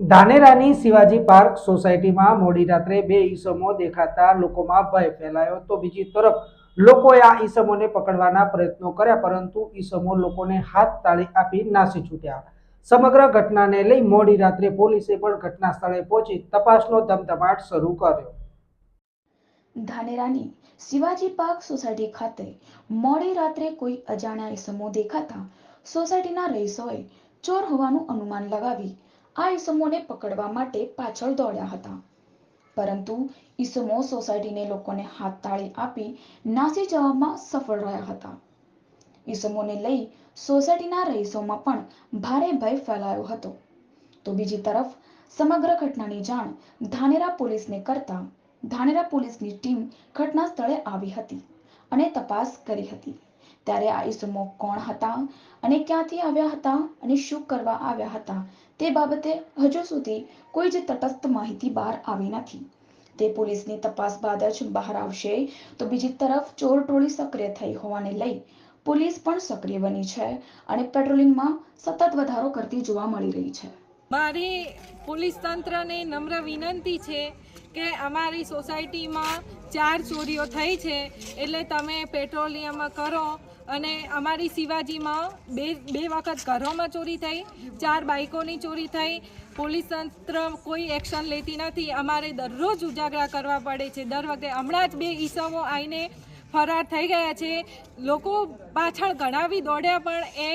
ધાનેરાની Shivaji park સોસાયટીમાં મોડી રાત્રે બે ઈસમો દેખાતા લોકોમાં ભય ફેલાયો. તો બીજી તરફ, લોકોએ આ ઈસમોને પકડવાના પ્રયત્નો કર્યા, પરંતુ ઈસમો લોકોને હાથ તાળી આપી નાસી છૂટ્યા. સમગ્ર ઘટનાને લઈ મોડી રાત્રે પોલીસે પણ ઘટના સ્થળે પહોંચી તપાસનો ધમધમાટ શરૂ કર્યો. ધાનેરાની શિવાજી પાર્ક સોસાયટી ખાતે મોડી રાત્રે કોઈ અજાણ્યા ઈસમો દેખાતા સોસાયટીના રહીશોએ ચોર હોવાનું અનુમાન લગાવી આ ઈસમોને પકડવા માટે પાછળ દોડ્યા હતા. પરંતુ ઈસમો સોસાયટીને લોકોને હાથતાળી આપી નાસી જવામાં સફળ રહ્યા હતા. ઈસમોને લઈ સોસાયટીના રહીશોમાં પણ ભારે ભય ફેલાયો હતો. તો બીજી તરફ સમગ્ર ઘટનાની જાણ ધાનેરા પોલીસને કરતા ધાનેરા પોલીસની ટીમ ઘટના સ્થળે આવી હતી અને તપાસ કરી હતી. ત્યારે આ ઈસમો કોણ હતા અને ક્યાંથી આવ્યા હતા અને શું કરવા આવ્યા હતા તે બાબતે હજુ સુધી કોઈ જ તટસ્થ માહિતી બહાર આવી નથી. તે પોલીસની તપાસ બાદ જ બહાર આવશે તો બીજી તરફ ચોર ટોળી સક્રિય થઈ હોવાને લઈ પોલીસ પણ સક્રિય બની છે અને પેટ્રોલિંગમાં સતત વધારો કરતી જોવા મળી રહી છે. મારી પોલીસ તંત્રને નમ્ર વિનંતી છે કે અમારી સોસાયટીમાં ચાર ચોરીઓ થઈ છે, એટલે તમે પેટ્રોલિયમ કરો અને અમારી શિવાજીમાં બે બે વખત ઘરોમાં ચોરી થઈ, ચાર બાઇકોની ચોરી થઈ. પોલીસ તંત્ર કોઈ એક્શન લેતી નથી. અમારે દરરોજ ઉજાગરા કરવા પડે છે. દર વખતે હમણાં જ બે ઈસમો આવીને ફરાર થઈ ગયા છે. લોકો પાછળ ગણાવી દોડ્યા, પણ એ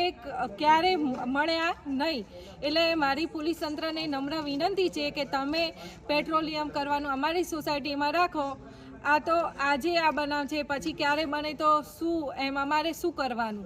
ક્યારે મળ્યા નહીં. એટલે મારી પોલીસ તંત્રને નમ્ર વિનંતી છે કે તમે પેટ્રોલિયમ કરવાનું અમારી સોસાયટીમાં રાખો. આ તો આજે આ બનાવ છે, પછી ક્યારે બને તો શું, એમ અમારે શું કરવાનું?